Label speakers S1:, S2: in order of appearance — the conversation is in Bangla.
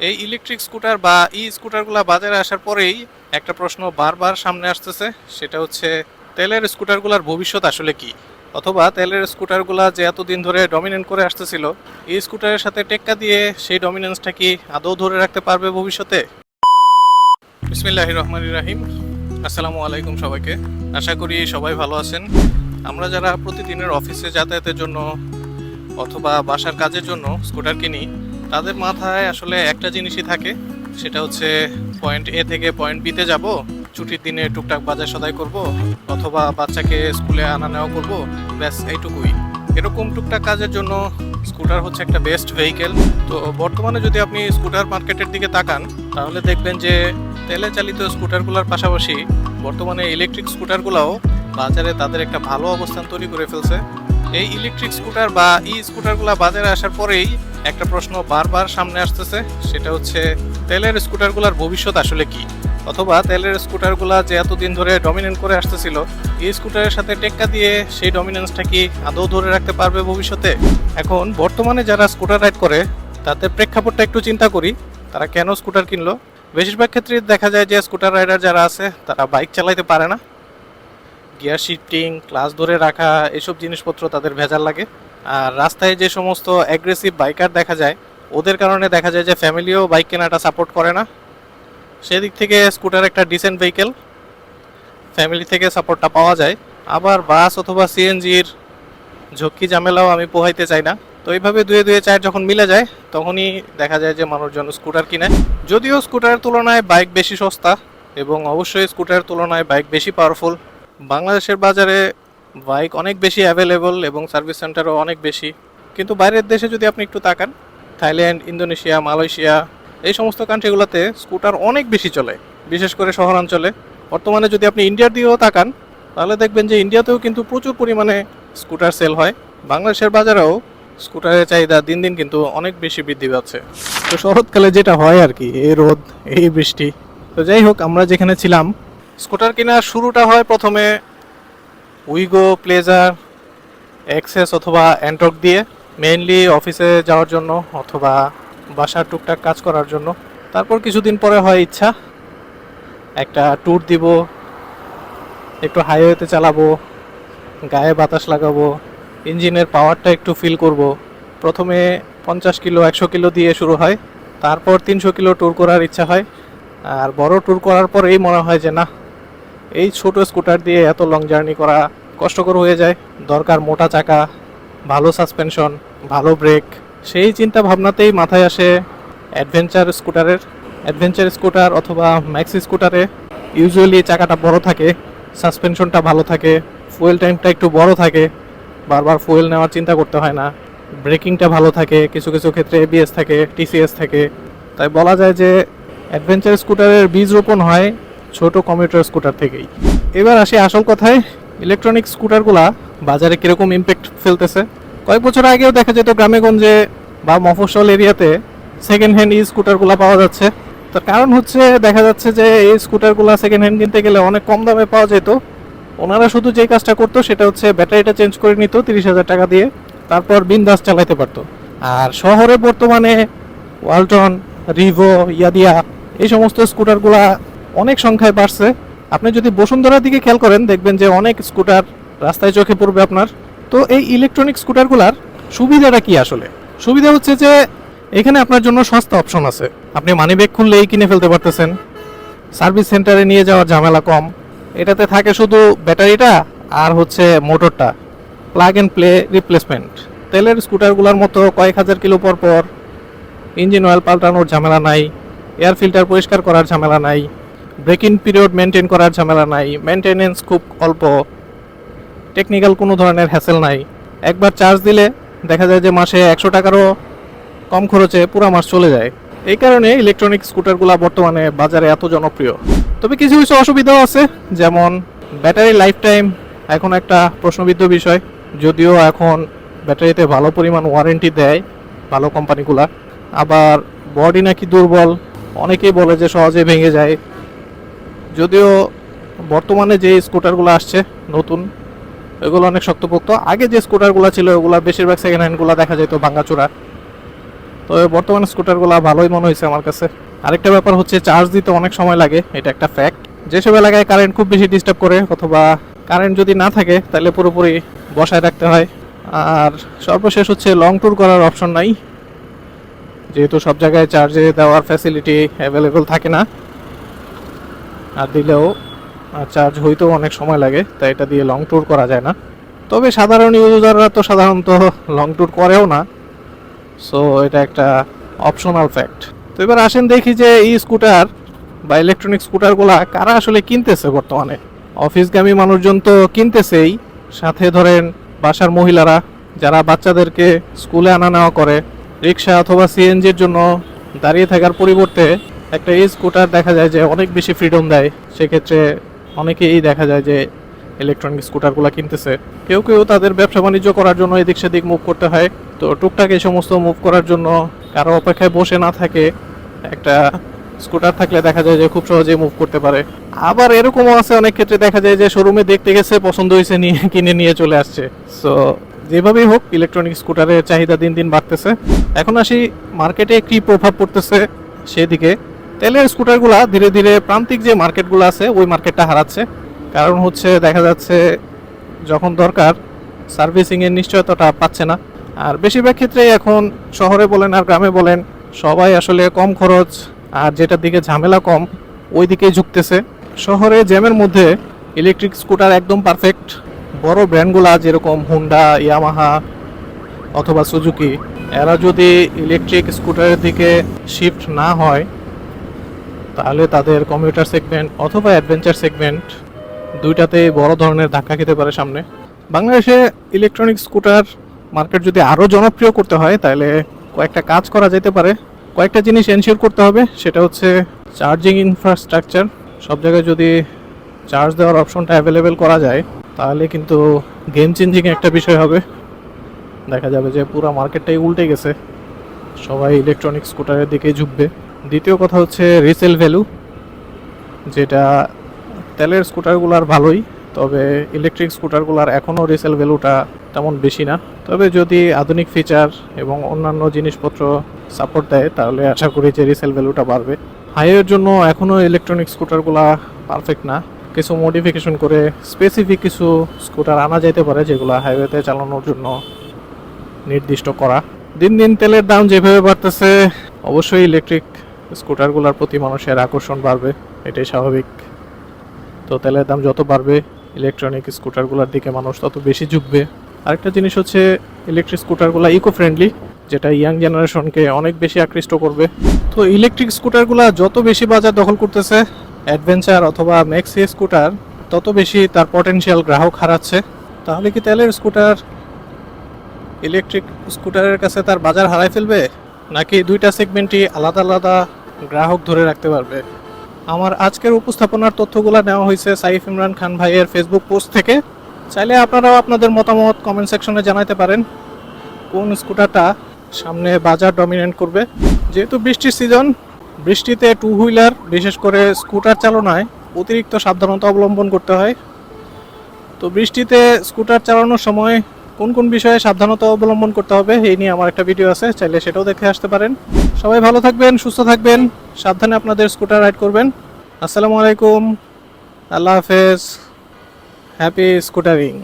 S1: এই ইলেকট্রিক স্কুটার বা ই স্কুটারগুলো বাজারে আসার পরেই একটা প্রশ্ন বারবার সামনে আসতেছে, সেটা হচ্ছে তেলের স্কুটারগুলোর ভবিষ্যৎ আসলে কি? অথবা তেলের স্কুটারগুলা যে এতদিন ধরে ডমিনেন্ট করে আসতেছিল, এই স্কুটারের সাথে টেক্কা দিয়ে সেই ডমিনেন্সটা কি আদৌ ধরে রাখতে পারবে ভবিষ্যতে? বিসমিল্লাহ রহমান রাহিম। আসসালামু আলাইকুম সবাইকে। আশা করি সবাই ভালো আছেন। আমরা যারা প্রতিদিনের অফিসে যাতায়াতের জন্য অথবা বাসার কাজের জন্য স্কুটার কিনি তাদের মাথায় আসলে একটা জিনিসই থাকে, সেটা হচ্ছে পয়েন্ট এ থেকে পয়েন্ট বিতে যাব, ছুটির দিনে টুকটাক বাজার সদাই করব, অথবা বাচ্চাকে স্কুলে আনা নেওয়া করব, ব্যাস এইটুকুই। এরকম টুকটাক কাজের জন্য স্কুটার হচ্ছে একটা বেস্ট ভেহিকেল তো বর্তমানে যদি আপনি স্কুটার মার্কেটের দিকে তাকান, তাহলে দেখবেন যে তেলে চালিত স্কুটারগুলোর পাশাপাশি বর্তমানে ইলেকট্রিক স্কুটারগুলোও বাজারে তাদের একটা ভালো অবস্থান তৈরি করে ফেলছে। এই ইলেকট্রিক স্কুটার বা ই স্কুটারগুলো বাজারে আসার পরেই একটা প্রশ্ন বারবার সামনে আসতেছে, সেটা হচ্ছে, তেলের স্কুটারগুলোর ভবিষ্যৎ আসলে কি? অথবা তেলের স্কুটারগুলো যে এতদিন ধরে ডমিনেন্ট করে আসতেছিল, এই স্কুটারের সাথে টেক্কা দিয়ে সেই ডমিনেন্সটা কি আদৌ ধরে রাখতে পারবে ভবিষ্যতে? এখন বর্তমানে যারা স্কুটার রাইড করে, তাদের প্রেক্ষাপটটা একটু চিন্তা করি, তারা কেন স্কুটার কিনলো? বেশিরভাগ ক্ষেত্রে দেখা যায় যে স্কুটার রাইডার যারা আছে, তারা বাইক চালাইতে পারে না। গিয়ার শিফটিং, ক্লাস ধরে রাখা, এসব জিনিসপত্র তাদের ভেজাল লাগে। আর রাস্তায় যে সমস্ত অ্যাগ্রেসিভ বাইকার দেখা যায়, ওদের কারণে দেখা যায় যে ফ্যামিলিও বাইক কেনাটা সাপোর্ট করে না। সেদিক থেকে স্কুটার একটা ডিসেন্ট ভেহিকেল ফ্যামিলি থেকে সাপোর্টটা পাওয়া যায়। আবার বাস অথবা সিএনজির ঝক্কি ঝামেলাও আমি পোহাইতে চাই না। তো এইভাবে দুয়ে দুয়ে চার যখন মিলে যায়, তখনই দেখা যায় যে মানুষজন স্কুটার কিনে। যদিও স্কুটারের তুলনায় বাইক বেশি সস্তা, এবং অবশ্যই স্কুটারের তুলনায় বাইক বেশি পাওয়ারফুল বাংলাদেশের বাজারে বাইক অনেক বেশি অ্যাভেলেবল এবং সার্ভিস সেন্টারও অনেক বেশি। কিন্তু বাইরের দেশে যদি আপনি একটু তাকান, থাইল্যান্ড, ইন্দোনেশিয়া, মালয়েশিয়া, এই সমস্ত কান্ট্রিগুলোতে স্কুটার অনেক বেশি চলে, বিশেষ করে শহরাঞ্চলে। বর্তমানে যদি আপনি ইন্ডিয়ার দিকেও তাকান, তাহলে দেখবেন যে ইন্ডিয়াতেও কিন্তু প্রচুর পরিমাণে স্কুটার সেল হয়। বাংলাদেশের বাজারেও স্কুটারের চাহিদা দিন দিন কিন্তু অনেক বেশি বৃদ্ধি পাচ্ছে। তো শরৎকালে যেটা হয় আর কি, এই রোদ, এই বৃষ্টি। তো যাই হোক, আমরা যেখানে ছিলাম স্কুটার কেনার শুরুটা হয় প্রথমে উইগো প্লেজার এক্সেস অথবা অ্যান্টক দিয়ে মেইনলি অফিসে যাওয়ার জন্য অথবা বাসার টুকটাক কাজ করার জন্য। তারপর কিছুদিন পরে হয় ইচ্ছা, একটা ট্যুর দিব, একটু হাইওয়েতে চালাবো, গায়ে বাতাস লাগাবো, ইঞ্জিনের পাওয়ারটা একটু ফিল করব। প্রথমে পঞ্চাশ কিলো, একশো কিলো দিয়ে শুরু হয়, তারপর তিনশো কিলো ট্যুর করার ইচ্ছা হয়। আর বড় ট্যুর করার পরেই মনে হয় যে না এই ছোট স্কুটার দিয়ে এত লং জার্নি করা কষ্টকর হয়ে যায়। দরকার মোটা চাকা, ভালো সাসপেনশন ভালো ব্রেক সেই চিন্তা ভাবনাতেই মাথায় আসে অ্যাডভেঞ্চার স্কুটারের। অ্যাডভেঞ্চার স্কুটার অথবা ম্যাক্সি স্কুটারে ইউজুয়ালি চাকাটা বড় থাকে সাসপেনশনটা ভালো থাকে ফুয়েল টাইমটা একটু বড় থাকে, বারবার ফুয়েল নেওয়ার চিন্তা করতে হয় না। ব্রেকিংটা ভালো থাকে, কিছু কিছু ক্ষেত্রে এবিএস থাকে টিসিএস থাকে। তাই বলা যায় যে অ্যাডভেঞ্চার স্কুটারের বীজ রোপণ হয় ছোট কমিউটার স্কুটার থেকেই। এবার আসি আসল কথায় ইলেকট্রনিক স্কুটারগুলা বাজারে কীরকম ইম্প্যাক্ট ফেলতেছে? কয়েক বছর আগেও দেখা যেত গ্রামেগঞ্জে বা মফস্বল এরিয়াতে সেকেন্ড হ্যান্ড ই স্কুটারগুলো পাওয়া যাচ্ছে। তার কারণ হচ্ছে, দেখা যাচ্ছে যে এই স্কুটারগুলো সেকেন্ড হ্যান্ড কিনতে গেলে অনেক কম দামে পাওয়া যেত। ওনারা শুধু যেই কাজটা করতো, সেটা হচ্ছে ব্যাটারিটা চেঞ্জ করে নিত তিরিশ হাজার টাকা দিয়ে, তারপর বিন্দাস চালাতে পারতো। আর শহরে বর্তমানে ওয়ালটন রিভো ইয়াদিয়া এই সমস্ত স্কুটারগুলা অনেক সংখ্যায় বাড়ছে। আপনি যদি বসুন্ধরার দিকে খেয়াল করেন, দেখবেন যে অনেক স্কুটার রাস্তায় চোখে পড়বে আপনার। তো এই ইলেকট্রনিক স্কুটারগুলার সুবিধাটা কি আসলে? সুবিধা হচ্ছে যে এখানে আপনার জন্য সস্তা অপশন আছে। আপনি মানি ব্যাগ খুললেই কিনে ফেলতে পারতেছেন। সার্ভিস সেন্টারে নিয়ে যাওয়ার ঝামেলা কম। এটাতে থাকে শুধু ব্যাটারিটা আর হচ্ছে মোটরটা প্লাগ অ্যান্ড প্লে রিপ্লেসমেন্ট তেলের স্কুটারগুলোর মতো কয়েক হাজার কিলো পর পর ইঞ্জিন অয়েল পাল্টানোর ঝামেলা নাই এয়ার ফিল্টার পরিষ্কার করার ঝামেলা নাই। ব্রেকিং পিরিয়ড মেনটেন করার ঝামেলা নাই মেনটেনেন্স খুব অল্প টেকনিক্যাল কোনো ধরনের হ্যাসেল নাই। একবার চার্জ দিলে দেখা যায় যে মাসে একশো টাকারও কম খরচে পুরো মাস চলে যায়। এই কারণে ইলেকট্রনিক স্কুটারগুলো বর্তমানে বাজারে এত জনপ্রিয়। তবে কিছু কিছু অসুবিধাও আছে, যেমন ব্যাটারি লাইফ টাইম এখন একটা প্রশ্নবিদ্ধ বিষয়, যদিও এখন ব্যাটারিতে ভালো পরিমাণ ওয়ারেন্টি দেয় ভালো কোম্পানিগুলা আবার বডি নাকি দুর্বল, অনেকেই বলে যে সহজে ভেঙে যায়। যদিও বর্তমানে যে স্কুটারগুলো আসছে, নতুন, এগুলো অনেক শক্তপোক্ত। আগে যে স্কুটারগুলো ছিল ওগুলো বেশিরভাগ সেকেন্ড হ্যান্ডগুলো দেখা যেত ভাঙাচোরা তো বর্তমানে স্কুটারগুলো ভালোই মনে হয়েছে আমার কাছে। আরেকটা ব্যাপার হচ্ছে চার্জ দিতে অনেক সময় লাগে, এটা একটা ফ্যাক্ট যেসব এলাকায় কারেন্ট খুব বেশি ডিস্টার্ব করে, অথবা কারেন্ট যদি না থাকে, তাহলে পুরোপুরি বসায় রাখতে হয়। আর সর্বশেষ হচ্ছে লং ট্যুর করার অপশন নাই। যেহেতু সব জায়গায় চার্জে দেওয়ার ফ্যাসিলিটি অ্যাভেলেবল থাকে না। আর দিলেও চার্জ হইতেও অনেক সময় লাগে, তাই এটা দিয়ে লং ট্যুর করা যায় না। তবে সাধারণ ইউজাররা তো সাধারণত লং ট্যুর করেও না। সো এটা একটা অপশনাল ফ্যাক্ট তো এবার আসেন দেখি যে এই স্কুটার বা ইলেকট্রনিক স্কুটারগুলা কারা আসলে কিনতেছে বর্তমানে? অফিসগামী মানুষজন তো কিনতেছেই। সাথে ধরেন বাসার মহিলারা, যারা বাচ্চাদেরকে স্কুলে আনা নেওয়া করে, রিক্সা অথবা সিএনজির জন্য দাঁড়িয়ে থাকার পরিবর্তে একটা এই স্কুটার দেখা যায় যে অনেক বেশি ফ্রিডম দেয়। সেক্ষেত্রে অনেকেই দেখা যায় যে ইলেকট্রনিক স্কুটারগুলো কিনতেছে। কেউ কেউ তাদের ব্যবসা বাণিজ্য করার জন্য এদিক সেদিক মুভ করতে হয়। তো টুকটাক এই সমস্ত মুভ করার জন্য কারও অপেক্ষায় বসে না থাকে একটা স্কুটার থাকলে দেখা যায় যে খুব সহজেই মুভ করতে পারে। আবার এরকমও আছে অনেক ক্ষেত্রে দেখা যায় যে শোরুমে দেখতে গেছে, পছন্দ হয়েছে, নিয়ে, কিনে নিয়ে চলে আসছে। সো যেভাবেই হোক ইলেকট্রনিক স্কুটারের চাহিদা দিন দিন বাড়তেছে। এখন আসি মার্কেটে কি প্রভাব পড়তেছে সেদিকে। তেলের স্কুটারগুলা ধীরে ধীরে প্রান্তিক যে মার্কেটগুলো আছে, ওই মার্কেটটা হারাচ্ছে। কারণ হচ্ছে দেখা যাচ্ছে যখন দরকার, সার্ভিসিংয়ের নিশ্চয়তাটা পাচ্ছে না। আর বেশিরভাগ ক্ষেত্রেই এখন শহরে বলেন আর গ্রামে বলেন, সবাই আসলে কম খরচ আর যেটার দিকে ঝামেলা কম, ওই দিকেই ঝুঁকতেছে। শহরে জ্যামের মধ্যে ইলেকট্রিক স্কুটার একদম পারফেক্ট বড় ব্র্যান্ডগুলা যেরকম হুন্ডা ইয়ামাহা অথবা সুজুকি এরা যদি ইলেকট্রিক স্কুটারের দিকে শিফট না হয় তাহলে তাদের কম্পিউটার সেগমেন্ট অথবা অ্যাডভেঞ্চার সেগমেন্ট দুইটাতেই বড় ধরনের ধাক্কা খেতে পারে সামনে। বাংলাদেশে ইলেকট্রনিক স্কুটার মার্কেট যদি আরও জনপ্রিয় করতে হয়, তাহলে কয়েকটা কাজ করা যেতে পারে। কয়েকটা জিনিস এনশিওর করতে হবে, সেটা হচ্ছে চার্জিং ইনফ্রাস্ট্রাকচার সব জায়গায় যদি চার্জ দেওয়ার অপশনটা অ্যাভেলেবেল করা যায়, তাহলে কিন্তু গেম চেঞ্জিং একটা বিষয় হবে। দেখা যাবে যে পুরো মার্কেটটাই উল্টে গেছে। সবাই ইলেকট্রনিক স্কুটারের দিকে ঝুঁকবে। দ্বিতীয় কথা হচ্ছে রিসেল ভ্যালু যেটা তেলের স্কুটারগুলার ভালোই, তবে ইলেকট্রিক স্কুটারগুলার এখনও রিসেল ভ্যালুটা তেমন বেশি না। তবে যদি আধুনিক ফিচার এবং অন্যান্য জিনিসপত্র সাপোর্ট দেয়, তাহলে আশা করি যে রিসেল ভ্যালুটা বাড়বে। হাইওয়ের জন্য এখনও ইলেকট্রনিক স্কুটারগুলা পারফেক্ট না। কিছু মডিফিকেশন করে স্পেসিফিক কিছু স্কুটার আনা যেতে পারে, যেগুলো হাইওয়েতে চালানোর জন্য নির্দিষ্ট করা। দিন দিন তেলের দাম যেভাবে বাড়তেছে, অবশ্যই ইলেকট্রিক স্কুটারগুলোর প্রতি মানুষের আকর্ষণ বাড়বে, এটাই স্বাভাবিক। তো তেলের দাম যত বাড়বে ইলেকট্রনিক স্কুটারগুলোর দিকে মানুষ তত বেশি ঝুঁকবে। আরেকটা জিনিস হচ্ছে ইলেকট্রিক স্কুটারগুলো ইকো ফ্রেন্ডলি যেটা ইয়াং জেনারেশনকে অনেক বেশি আকৃষ্ট করবে। তো ইলেকট্রিক স্কুটারগুলো যত বেশি বাজার দখল করতেছে অ্যাডভেঞ্চার অথবা ম্যাক্সি স্কুটার, তত বেশি তার পটেনশিয়াল গ্রাহক হারাচ্ছে। তাহলে কি তেলের স্কুটার ইলেকট্রিক স্কুটারের কাছে তার বাজার হারাই ফেলবে? নাকি দুইটা সেগমেন্টই আলাদা আলাদা গ্রাহক ধরে রাখতে পারবে। আমার আজকের উপস্থাপনার তথ্যগুলো নেওয়া হয়েছে সাইফ ইমরান খান ভাইয়ের ফেসবুক পোস্ট থেকে। চাইলে আপনারাও আপনাদের মতামত কমেন্ট সেকশনে জানাতে পারেন। কোন স্কুটারটা সামনে বাজার ডমিনেন্ট করবে? যেহেতু বৃষ্টির সিজন বৃষ্টিতে টু হুইলার বিশেষ করে স্কুটার চালনায় অতিরিক্ত সাবধানতা অবলম্বন করতে হয়। তো বৃষ্টিতে স্কুটার চালানোর সময় কোন কোন বিষয়ে সাবধানতা অবলম্বন করতে হবে এই নিয়ে আমার একটা ভিডিও আছে, চাইলে সেটাও দেখে আসতে পারেন। সবাই ভালো থাকবেন, সুস্থ থাকবেন, সাবধানে আপনাদের স্কুটার রাইড করবেন। আসসালামু আলাইকুম, আল্লাহ হাফেজ হ্যাপি স্কুটারিং